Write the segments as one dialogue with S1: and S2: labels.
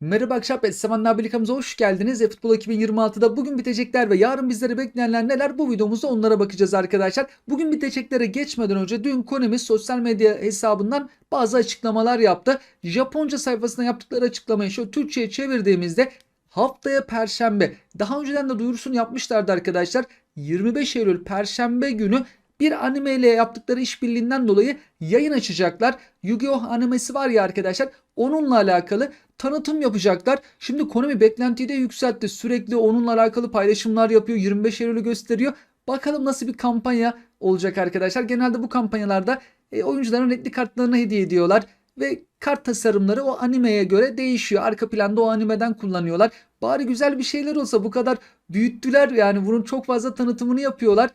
S1: Merhaba akşam Esseman Birlikamıza hoş geldiniz. E-Futbol 2026'da bugün bitecekler ve yarın bizleri bekleyenler neler bu videomuzda onlara bakacağız arkadaşlar. Bugün biteceklere geçmeden önce dün Konami sosyal medya hesabından bazı açıklamalar yaptı. Japonca sayfasına yaptıkları açıklamayı şu Türkçe'ye çevirdiğimizde haftaya perşembe daha önceden de duyurusunu yapmışlardı arkadaşlar. 25 Eylül perşembe günü bir anime ile yaptıkları işbirliğinden dolayı yayın açacaklar. Yu-Gi-Oh animesi var ya arkadaşlar onunla alakalı tanıtım yapacaklar. Şimdi Konami beklentiyi de yükseltti. Sürekli onunla alakalı paylaşımlar yapıyor. 25 Eylül'ü gösteriyor. Bakalım nasıl bir kampanya olacak arkadaşlar. Genelde bu kampanyalarda e, oyuncuların renkli kartlarını hediye ediyorlar. Ve kart tasarımları o animeye göre değişiyor. Arka planda o animeden kullanıyorlar. Bari güzel bir şeyler olsa bu kadar büyüttüler. Yani bunun çok fazla tanıtımını yapıyorlar.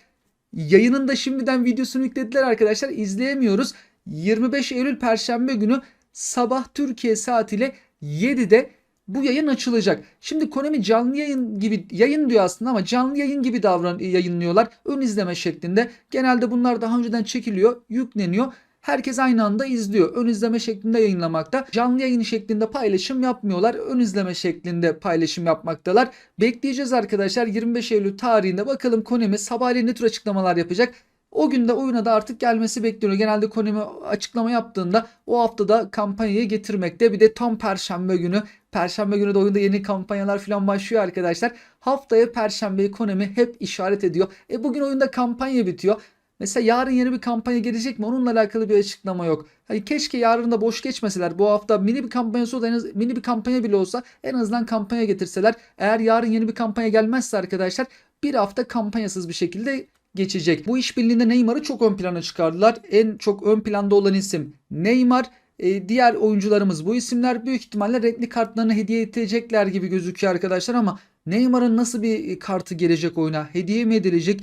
S1: Yayının da şimdiden videosunu yüklediler arkadaşlar. İzleyemiyoruz. 25 Eylül Perşembe günü sabah Türkiye saatiyle 7'de bu yayın açılacak. Şimdi Konami canlı yayın gibi yayın diyor aslında ama canlı yayın gibi davran yayınlıyorlar. Ön izleme şeklinde. Genelde bunlar daha önceden çekiliyor, yükleniyor. Herkes aynı anda izliyor. Ön izleme şeklinde yayınlamakta. Canlı yayın şeklinde paylaşım yapmıyorlar. Ön izleme şeklinde paylaşım yapmaktalar. Bekleyeceğiz arkadaşlar 25 Eylül tarihinde. Bakalım Konami sabahleyin ne tür açıklamalar yapacak. O günde oyuna da artık gelmesi bekleniyor. Genelde Konami açıklama yaptığında o haftada kampanyayı getirmekte. Bir de tam perşembe günü. Perşembe günü de oyunda yeni kampanyalar falan başlıyor arkadaşlar. Haftaya perşembeyi Konami hep işaret ediyor. E bugün oyunda kampanya bitiyor. Mesela yarın yeni bir kampanya gelecek mi? Onunla alakalı bir açıklama yok. Hani keşke yarın da boş geçmeseler. Bu hafta mini bir kampanyası olsa en az, mini bir kampanya bile olsa en azından kampanya getirseler. Eğer yarın yeni bir kampanya gelmezse arkadaşlar bir hafta kampanyasız bir şekilde geçecek. Bu işbirliğinde Neymar'ı çok ön plana çıkardılar. En çok ön planda olan isim Neymar. Ee, diğer oyuncularımız bu isimler büyük ihtimalle renkli kartlarını hediye edecekler gibi gözüküyor arkadaşlar ama Neymar'ın nasıl bir kartı gelecek oyuna? Hediye mi edilecek?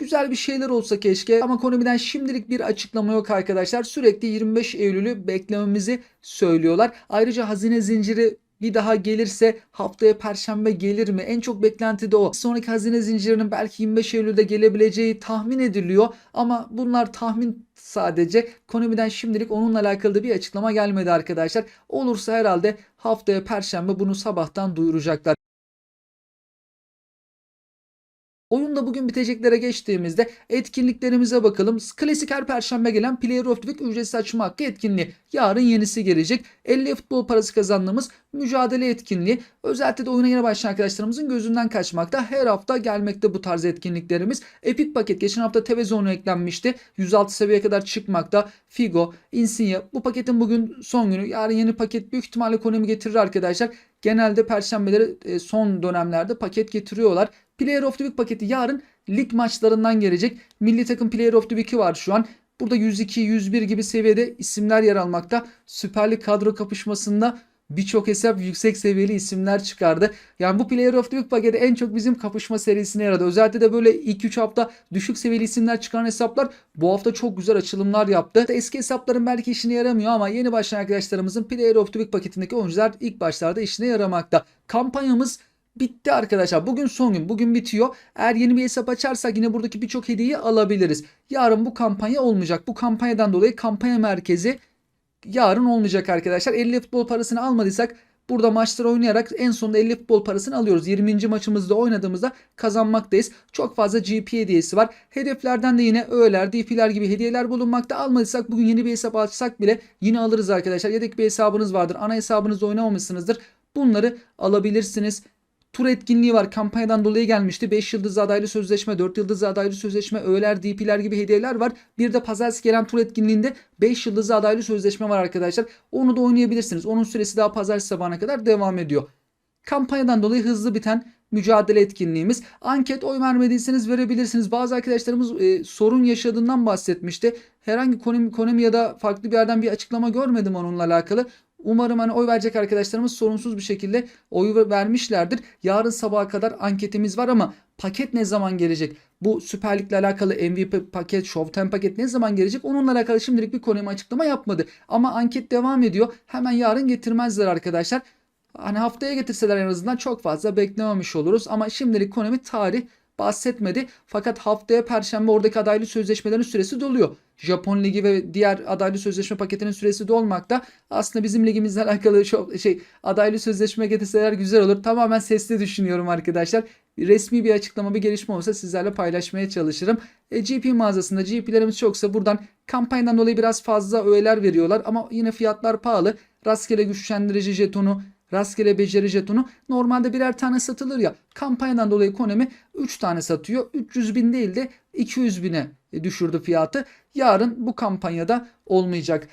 S1: Güzel bir şeyler olsa keşke ama Konami'den şimdilik bir açıklama yok arkadaşlar. Sürekli 25 Eylül'ü beklememizi söylüyorlar. Ayrıca hazine zinciri bir daha gelirse haftaya perşembe gelir mi? En çok beklenti de o. Sonraki hazine zincirinin belki 25 Eylül'de gelebileceği tahmin ediliyor ama bunlar tahmin sadece. Konami'den şimdilik onunla alakalı bir açıklama gelmedi arkadaşlar. Olursa herhalde haftaya perşembe bunu sabahtan duyuracaklar. Oyunda bugün biteceklere geçtiğimizde etkinliklerimize bakalım. Klasik her perşembe gelen Player of the Week ücretsiz açma hakkı etkinliği. Yarın yenisi gelecek. 50 futbol parası kazandığımız mücadele etkinliği. Özellikle de oyuna yeni başlayan arkadaşlarımızın gözünden kaçmakta. Her hafta gelmekte bu tarz etkinliklerimiz. Epic paket geçen hafta Tevezon'a eklenmişti. 106 seviyeye kadar çıkmakta. Figo, Insigne bu paketin bugün son günü. Yarın yeni paket büyük ihtimalle Konami getirir arkadaşlar. Genelde perşembeleri e, son dönemlerde paket getiriyorlar. Player of the Week paketi yarın lig maçlarından gelecek. Milli takım Player of the Week'i var şu an. Burada 102, 101 gibi seviyede isimler yer almakta. Süper Lig kadro kapışmasında birçok hesap yüksek seviyeli isimler çıkardı. Yani bu Player of the Week paketi en çok bizim kapışma serisine yaradı. Özellikle de böyle 2-3 hafta düşük seviyeli isimler çıkaran hesaplar bu hafta çok güzel açılımlar yaptı. Eski hesapların belki işine yaramıyor ama yeni başlayan arkadaşlarımızın Player of the Week paketindeki oyuncular ilk başlarda işine yaramakta. Kampanyamız Bitti arkadaşlar. Bugün son gün. Bugün bitiyor. Eğer yeni bir hesap açarsak yine buradaki birçok hediyeyi alabiliriz. Yarın bu kampanya olmayacak. Bu kampanyadan dolayı kampanya merkezi yarın olmayacak arkadaşlar. 50 futbol parasını almadıysak burada maçları oynayarak en sonunda 50 futbol parasını alıyoruz. 20. maçımızda oynadığımızda kazanmaktayız. Çok fazla GP hediyesi var. Hedeflerden de yine öğeler, DP'ler gibi hediyeler bulunmakta. Almadıysak bugün yeni bir hesap açsak bile yine alırız arkadaşlar. Yedek bir hesabınız vardır. Ana hesabınızda oynamamışsınızdır. Bunları alabilirsiniz tur etkinliği var. Kampanyadan dolayı gelmişti. 5 yıldızlı adaylı sözleşme, 4 yıldızlı adaylı sözleşme, öğeler, DP'ler gibi hediyeler var. Bir de pazartesi gelen tur etkinliğinde 5 yıldızlı adaylı sözleşme var arkadaşlar. Onu da oynayabilirsiniz. Onun süresi daha pazartesi sabahına kadar devam ediyor. Kampanyadan dolayı hızlı biten mücadele etkinliğimiz. Anket oy vermediyseniz verebilirsiniz. Bazı arkadaşlarımız e, sorun yaşadığından bahsetmişti. Herhangi Konami, Konami ya da farklı bir yerden bir açıklama görmedim onunla alakalı. Umarım hani oy verecek arkadaşlarımız sorunsuz bir şekilde oyu vermişlerdir. Yarın sabaha kadar anketimiz var ama paket ne zaman gelecek? Bu Süper Lig'le alakalı MVP paket, Showtime paket ne zaman gelecek? Onunla alakalı şimdilik bir Konami açıklama yapmadı. Ama anket devam ediyor. Hemen yarın getirmezler arkadaşlar. Hani haftaya getirseler en azından çok fazla beklememiş oluruz. Ama şimdilik Konami tarih bahsetmedi. Fakat haftaya perşembe oradaki adaylı sözleşmelerin süresi doluyor. Japon Ligi ve diğer adaylı sözleşme paketinin süresi dolmakta. Aslında bizim ligimizle alakalı çok şey adaylı sözleşme getirseler güzel olur. Tamamen sesli düşünüyorum arkadaşlar. Resmi bir açıklama bir gelişme olursa sizlerle paylaşmaya çalışırım. E, GP mağazasında GP'lerimiz çoksa buradan kampanyadan dolayı biraz fazla öğeler veriyorlar ama yine fiyatlar pahalı. Rastgele güçlendirici jetonu, rastgele beceri jetonu normalde birer tane satılır ya. Kampanyadan dolayı Konami 3 tane satıyor. 300 bin değil de 200 bine düşürdü fiyatı. Yarın bu kampanyada olmayacak.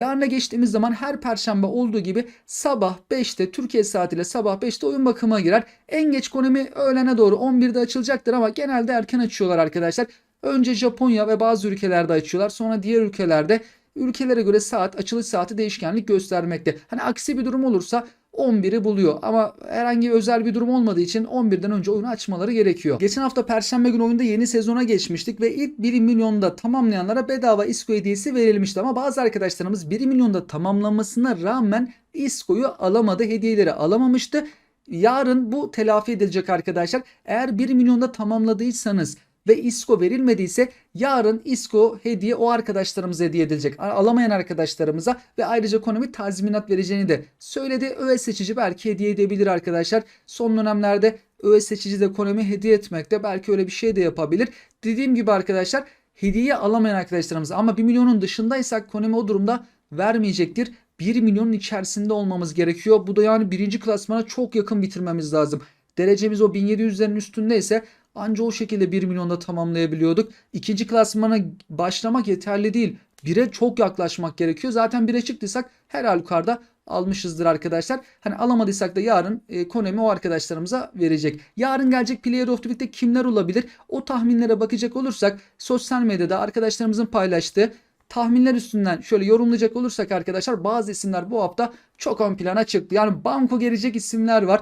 S1: Yarına geçtiğimiz zaman her perşembe olduğu gibi sabah 5'te Türkiye saatiyle sabah 5'te oyun bakıma girer. En geç Konami öğlene doğru 11'de açılacaktır ama genelde erken açıyorlar arkadaşlar. Önce Japonya ve bazı ülkelerde açıyorlar. Sonra diğer ülkelerde ülkelere göre saat açılış saati değişkenlik göstermekte. Hani aksi bir durum olursa 11'i buluyor ama herhangi özel bir durum olmadığı için 11'den önce oyunu açmaları gerekiyor. Geçen hafta Perşembe günü oyunda yeni sezona geçmiştik ve ilk 1 milyonda tamamlayanlara bedava ISKO hediyesi verilmişti ama bazı arkadaşlarımız 1 milyonda tamamlamasına rağmen ISKO'yu alamadı, hediyeleri alamamıştı. Yarın bu telafi edilecek arkadaşlar. Eğer 1 milyonda tamamladıysanız ve ISKO verilmediyse yarın ISKO hediye o arkadaşlarımıza hediye edilecek. Alamayan arkadaşlarımıza ve ayrıca Konami tazminat vereceğini de söyledi. ÖE seçici belki hediye edebilir arkadaşlar. Son dönemlerde ÖE seçici de Konami hediye etmekte belki öyle bir şey de yapabilir. Dediğim gibi arkadaşlar hediye alamayan arkadaşlarımız ama 1 milyonun dışındaysak Konami o durumda vermeyecektir. 1 milyonun içerisinde olmamız gerekiyor. Bu da yani birinci klasmana çok yakın bitirmemiz lazım. Derecemiz o 1700'lerin üstündeyse Anca o şekilde 1 milyonda tamamlayabiliyorduk. İkinci klasmana başlamak yeterli değil. 1'e çok yaklaşmak gerekiyor. Zaten 1'e çıktıysak her halükarda almışızdır arkadaşlar. Hani alamadıysak da yarın e, Konami o arkadaşlarımıza verecek. Yarın gelecek Player of the Week'te kimler olabilir? O tahminlere bakacak olursak sosyal medyada arkadaşlarımızın paylaştığı tahminler üstünden şöyle yorumlayacak olursak arkadaşlar bazı isimler bu hafta çok ön plana çıktı. Yani banko gelecek isimler var.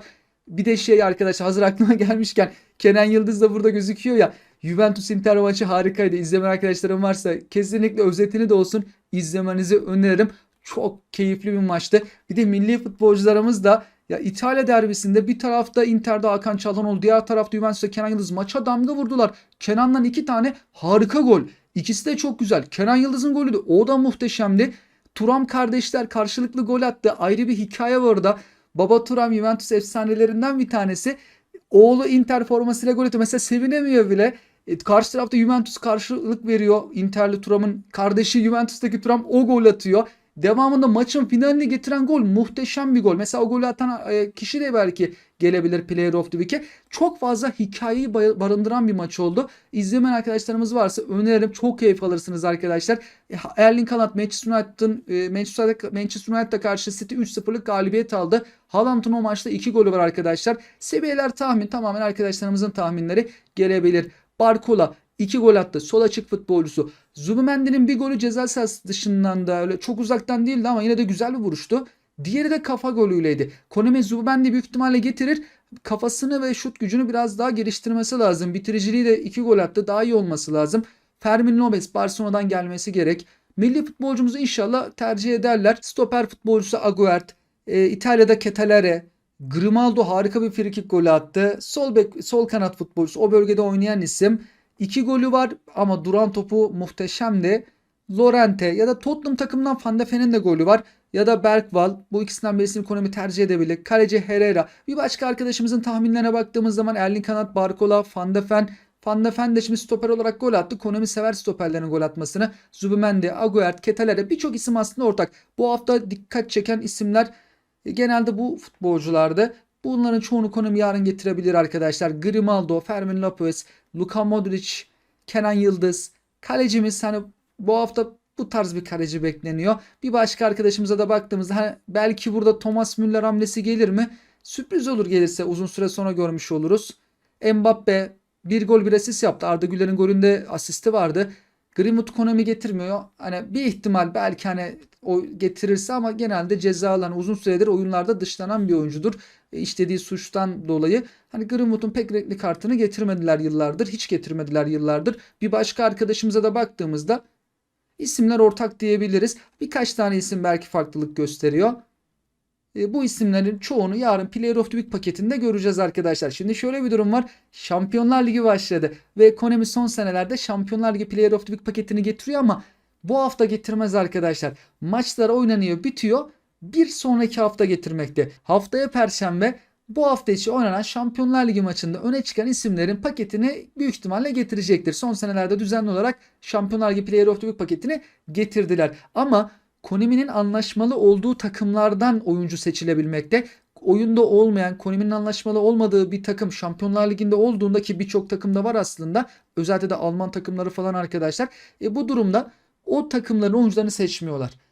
S1: Bir de şey arkadaşlar hazır aklıma gelmişken Kenan Yıldız da burada gözüküyor ya. Juventus Inter maçı harikaydı. İzlemen arkadaşlarım varsa kesinlikle özetini de olsun izlemenizi öneririm. Çok keyifli bir maçtı. Bir de milli futbolcularımız da ya İtalya derbisinde bir tarafta Inter'de Hakan Çalhanoğlu, diğer tarafta Juventus'ta Kenan Yıldız maça damga vurdular. Kenan'dan iki tane harika gol. İkisi de çok güzel. Kenan Yıldız'ın golü de o da muhteşemdi. Turam kardeşler karşılıklı gol attı. Ayrı bir hikaye var orada. Baba Turam Juventus efsanelerinden bir tanesi. Oğlu Inter formasıyla gol atıyor. Mesela sevinemiyor bile. E, karşı tarafta Juventus karşılık veriyor. Interli Turam'ın kardeşi Juventus'taki Turam o gol atıyor. Devamında maçın finalini getiren gol muhteşem bir gol. Mesela o golü atan e, kişi de belki gelebilir Player of the Week'e. Çok fazla hikayeyi barındıran bir maç oldu. İzlemeyen arkadaşlarımız varsa öneririm. Çok keyif alırsınız arkadaşlar. E, Erling Haaland Manchester United'ın e, Manchester, Manchester United'a karşı City 3-0'lık galibiyet aldı. Haaland'ın o maçta 2 golü var arkadaşlar. Seviyeler tahmin tamamen arkadaşlarımızın tahminleri gelebilir. Barcola 2 gol attı. Sol açık futbolcusu. Zubimendi'nin bir golü ceza sahası dışından da öyle çok uzaktan değildi ama yine de güzel bir vuruştu. Diğeri de kafa golüyleydi. Konami Zubimendi büyük ihtimalle getirir. Kafasını ve şut gücünü biraz daha geliştirmesi lazım. Bitiriciliği de 2 gol attı. Daha iyi olması lazım. Fermin Lopez Barcelona'dan gelmesi gerek. Milli futbolcumuzu inşallah tercih ederler. Stoper futbolcusu Aguert. E, İtalya'da Ketalere. Grimaldo harika bir frikik golü attı. Sol bek, sol kanat futbolcusu o bölgede oynayan isim. İki golü var ama duran topu muhteşemdi. Lorente ya da Tottenham takımından Van de golü var. Ya da Bergval. Bu ikisinden birisini ekonomi tercih edebilir. Kaleci Herrera. Bir başka arkadaşımızın tahminlerine baktığımız zaman Erling Kanat, Barcola, Van de Ven. Van de şimdi stoper olarak gol attı. Konami sever stoperlerin gol atmasını. Zubimendi, Aguert, Ketalere birçok isim aslında ortak. Bu hafta dikkat çeken isimler genelde bu futbolculardı. Bunların çoğunu Konami yarın getirebilir arkadaşlar. Grimaldo, Fermin Lopez, Luka Modric, Kenan Yıldız. Kalecimiz hani bu hafta bu tarz bir kaleci bekleniyor. Bir başka arkadaşımıza da baktığımızda hani belki burada Thomas Müller hamlesi gelir mi? Sürpriz olur gelirse uzun süre sonra görmüş oluruz. Mbappe bir gol bir asist yaptı. Arda Güler'in golünde asisti vardı. Greenwood Konami getirmiyor. Hani bir ihtimal belki hani o getirirse ama genelde cezalan uzun süredir oyunlarda dışlanan bir oyuncudur. E, işlediği suçtan dolayı hani Greenwood'un pek renkli kartını getirmediler yıllardır. Hiç getirmediler yıllardır. Bir başka arkadaşımıza da baktığımızda isimler ortak diyebiliriz. Birkaç tane isim belki farklılık gösteriyor. E, bu isimlerin çoğunu yarın Player of the Week paketinde göreceğiz arkadaşlar. Şimdi şöyle bir durum var. Şampiyonlar Ligi başladı ve Konami son senelerde Şampiyonlar Ligi Player of the Week paketini getiriyor ama bu hafta getirmez arkadaşlar. Maçlar oynanıyor, bitiyor. Bir sonraki hafta getirmekte. Haftaya perşembe bu hafta içi oynanan Şampiyonlar Ligi maçında öne çıkan isimlerin paketini büyük ihtimalle getirecektir. Son senelerde düzenli olarak Şampiyonlar Ligi Player of the Week paketini getirdiler. Ama Konami'nin anlaşmalı olduğu takımlardan oyuncu seçilebilmekte. Oyunda olmayan, Konami'nin anlaşmalı olmadığı bir takım Şampiyonlar Ligi'nde olduğunda ki birçok takımda var aslında. Özellikle de Alman takımları falan arkadaşlar. E bu durumda o takımların oyuncularını seçmiyorlar.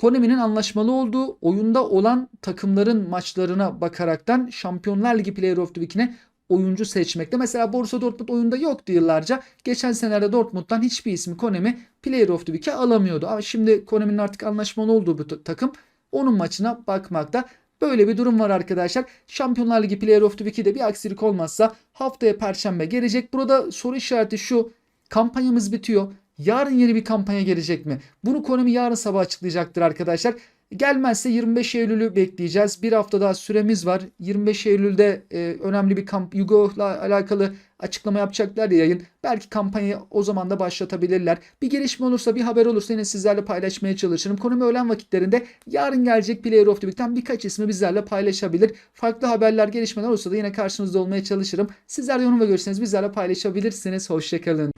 S1: Konami'nin anlaşmalı olduğu oyunda olan takımların maçlarına bakaraktan Şampiyonlar Ligi Player of the Week'ine oyuncu seçmekte. Mesela Borussia Dortmund oyunda yoktu yıllarca. Geçen senelerde Dortmund'dan hiçbir ismi Konami Player of the Week'e alamıyordu. Ama şimdi Konami'nin artık anlaşmalı olduğu bir ta- takım onun maçına bakmakta. Böyle bir durum var arkadaşlar. Şampiyonlar Ligi Player of the Week'i de bir aksilik olmazsa haftaya perşembe gelecek. Burada soru işareti şu. Kampanyamız bitiyor. Yarın yeni bir kampanya gelecek mi? Bunu Konami yarın sabah açıklayacaktır arkadaşlar. Gelmezse 25 Eylül'ü bekleyeceğiz. Bir hafta daha süremiz var. 25 Eylül'de e, önemli bir kamp Yugo'la alakalı açıklama yapacaklar ya yayın. Belki kampanyayı o zaman da başlatabilirler. Bir gelişme olursa bir haber olursa yine sizlerle paylaşmaya çalışırım. Konumi öğlen vakitlerinde yarın gelecek Player of the Week'ten birkaç ismi bizlerle paylaşabilir. Farklı haberler gelişmeler olursa da yine karşınızda olmaya çalışırım. Sizler yorum ve görüşlerinizi bizlerle paylaşabilirsiniz. Hoşçakalın.